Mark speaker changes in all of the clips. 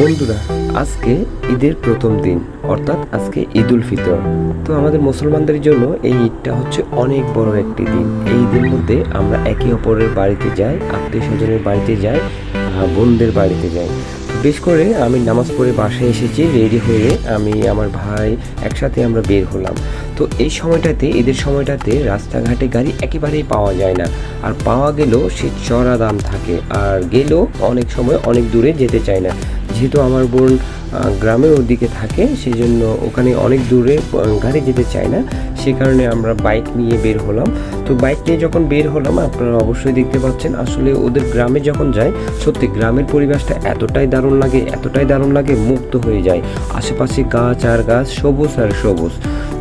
Speaker 1: বন্ধুরা, আজকে ঈদের প্রথম দিন, অর্থাৎ আজকে ঈদ উল ফিতর। তো আমাদের মুসলমানদের জন্য এই ঈদটা হচ্ছে অনেক বড় একটি দিন। এই ঈদের মধ্যে আমরা একে অপরের বাড়িতে যাই আত্মীয় স্বজনের বাড়িতে যাই বোনদের বাড়িতে যাই। বেশ করে আমি নামাজ পড়ে বাসায় এসেছি, রেডি হয়ে আমি আমার ভাই একসাথে আমরা বের হলাম। তো এই সময়টাতে, ঈদের সময়টাতে রাস্তাঘাটে গাড়ি একেবারেই পাওয়া যায় না। আর পাওয়া গেলেও সে চড়া দাম থাকে। আর গেলেও অনেক সময় অনেক দূরে যেতে চায় না। যেহেতু আমার বোন গ্রামের ওদিকে থাকে সেই জন্য ওখানে অনেক দূরে গাড়ি যেতে চায় না। সে কারণে আমরা বাইক নিয়ে বের হলাম। তো বাইক নিয়ে যখন বের হলাম, আপনারা অবশ্যই দেখতে পাচ্ছেন, আসলে ওদের গ্রামে যখন যায় সত্যি গ্রামের পরিবেশটা এতটাই দারুণ লাগে, এতটাই দারুণ লাগে মুক্ত হয়ে যায়। আশেপাশে গাছ আর গাছ সবুজ আর সবুজ।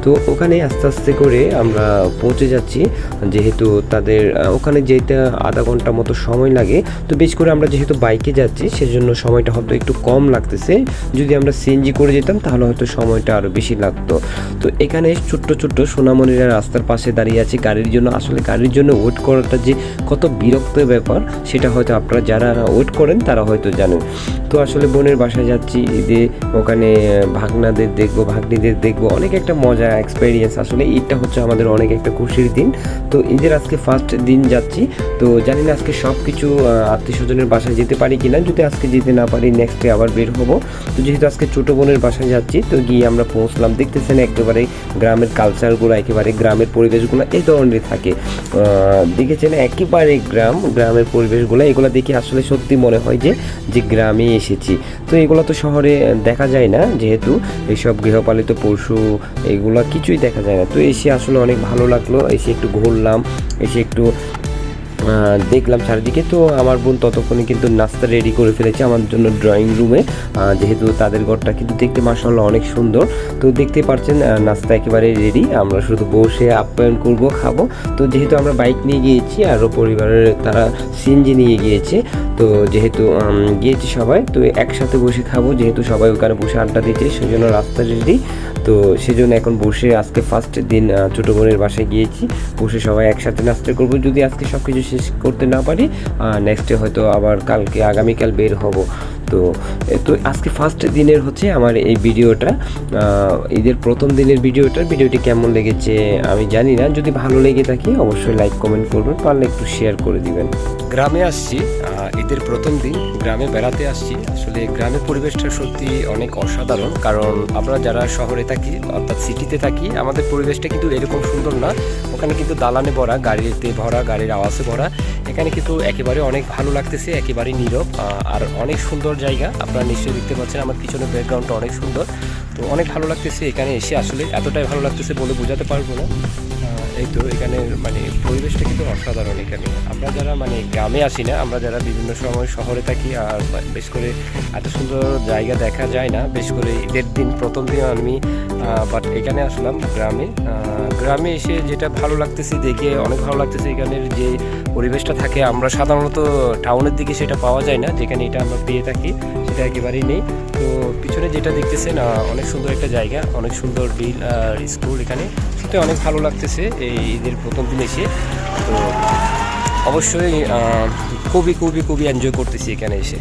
Speaker 1: তো ওখানে আস্তে আস্তে করে আমরা পৌঁছে যাচ্ছি। যেহেতু তাদের ওখানে যেতে আধা ঘণ্টা মতো সময় লাগে। তো বেশ করে আমরা যেহেতু বাইকে যাচ্ছি, সেজন্য সময়টা হয়তো একটু কম লাগতেছে। যদি আমরা সিএনজি করে যেতাম, তাহলে হয়তো সময়টা আরও বেশি লাগতো। তো এখানে ছোট্ট ছোট্ট সোনামণিরা রাস্তার পাশে দাঁড়িয়ে আছে। গাড়ির জন্য, আসলে গাড়ির জন্য ওয়েট করাটা যে কত বিরক্ত ব্যাপার, সেটা হয়তো আপনারা যারা ওয়েট করেন, তারা হয়তো জানেন। তো আসলে বোনের বাসায় যাচ্ছি ঈদে ওখানে ভাগনাদের দেখব, ভাগ্নিদের দেখব। অনেক একটা মজা এক্সপেরিয়েন্স আসলে ঈদটা হচ্ছে আমাদের অনেক একটা খুশির দিন। তো ঈদের আজকে ফার্স্ট দিন যাচ্ছি। তো জানি না আজকে সব কিছু আত্মীয় স্বজনের বাসায় যেতে পারি কিনা। যদি আজকে যেতে না পারি নেক্সট ডে আবার বের হব। তো যেহেতু আজকে ছোটো বোনের বাসায় যাচ্ছি, তো গিয়ে আমরা পৌঁছলাম। দেখতেছেন একেবারে গ্রামের কালচারগুলো একেবারে গ্রামের পরিবেশগুলো এই ধরনের থাকে। দেখেছেন একেবারে গ্রাম, গ্রামের পরিবেশগুলো, এগুলো দেখে আসলে সত্যি মনে হয় যে যে গ্রামে এসেছি। তো এগুলো তো শহরে দেখা যায় না, যেহেতু এইসব গৃহপালিত পশু, এগুলো কিছুই দেখা যায় না। তো এসে আসলে অনেক ভালো লাগল। এসে একটু ঘুরলাম এসে একটু দেখলাম চারিদিকে। তো আমার বোন ততক্ষণে কিন্তু নাস্তা রেডি করে ফেলেছে আমার জন্য ড্রয়িং রুমে যেহেতু তাদের ঘরটা কিন্তু দেখতে মাসাল্লাহ অনেক সুন্দর। তো দেখতে পাচ্ছেন আহ, নাস্তা একেবারে রেডি আমরা শুধু বসে আপ্যায়ন করব খাব। তো যেহেতু আমরা বাইক নিয়ে গিয়েছি আরও পরিবারের তারা সিএনজি নিয়ে গিয়েছে তো যেহেতু গিয়েছি সবাই তো একসাথে বসে খাব। যেহেতু সবাই ওখানে বসে আড্ডা দিচ্ছে সেজন্য রাস্তা রেডি তো সেজন্য এখন বসে আজকে ফার্স্ট দিন ছোটো বোনের বাসায় গিয়েছি। বসে সবাই একসাথে নাস্তা করব। যদি আজকে সব কিছু শেষ করতে না পারি নেক্সটে হয়তো আবার কালকে, আগামীকাল বের হব। তো তো আজকে ফার্স্ট দিনের হচ্ছে আমার এই ভিডিওটা। ঈদের প্রথম দিনের ভিডিওটা, ভিডিওটি কেমন লেগেছে আমি জানি না। যদি ভালো লেগে থাকে, অবশ্যই লাইক কমেন্ট করবেন, পারলে একটু শেয়ার করে দিবেন। গ্রামে আসছি ঈদের প্রথম দিন গ্রামে বেড়াতে আসছি। আসলে গ্রামের পরিবেশটা সত্যি অনেক অসাধারণ, কারণ আমরা যারা শহরে থাকি, অর্থাৎ সিটিতে থাকি, আমাদের পরিবেশটা কিন্তু এরকম সুন্দর না। ওখানে কিন্তু দালানে ভরা, গাড়িতে ভরা, গাড়ির আওয়াজে ভরা। এখানে কিন্তু একেবারে অনেক ভালো লাগতেছে একেবারে নীরব আর অনেক সুন্দর জায়গা। আপনারা নিশ্চয়ই দেখতে পাচ্ছেন, আমার পিছনের ব্যাকগ্রাউন্ডটা অনেক সুন্দর। তো অনেক ভালো লাগতেছে এখানে এসে, আসলে এতটাই ভালো লাগতেছে বলে বোঝাতে পারব না। এই তো এখানে মানে পরিবেশটা কিন্তু অসাধারণ এখানে। আমরা যারা মানে গ্রামে আসি না, আমরা যারা বিভিন্ন সময় শহরে থাকি, আর বেশ করে এত সুন্দর জায়গা দেখা যায় না, বেশ করে ঈদের দিন প্রথম দিন আমি বাট এখানে আসলাম গ্রামে। গ্রামে এসে যেটা ভালো লাগতেছে, দেখে অনেক ভালো লাগতেছে এখানের যে পরিবেশটা থাকে। আমরা সাধারণত টাউনের দিকে সেটা পাওয়া যায় না, যেখানে এটা আমরা পেয়ে থাকি, সেটা একেবারেই নেই। তো পিছনে যেটা দেখতেছেন অনেক সুন্দর একটা জায়গা, অনেক সুন্দর বিল আর স্কুল এখানে। সত্যি অনেক ভালো লাগতেছে এই ঈদের প্রথম দিন এসে। তো অবশ্যই খুবই খুবই খুবই এনজয় করতেছি এখানে এসে।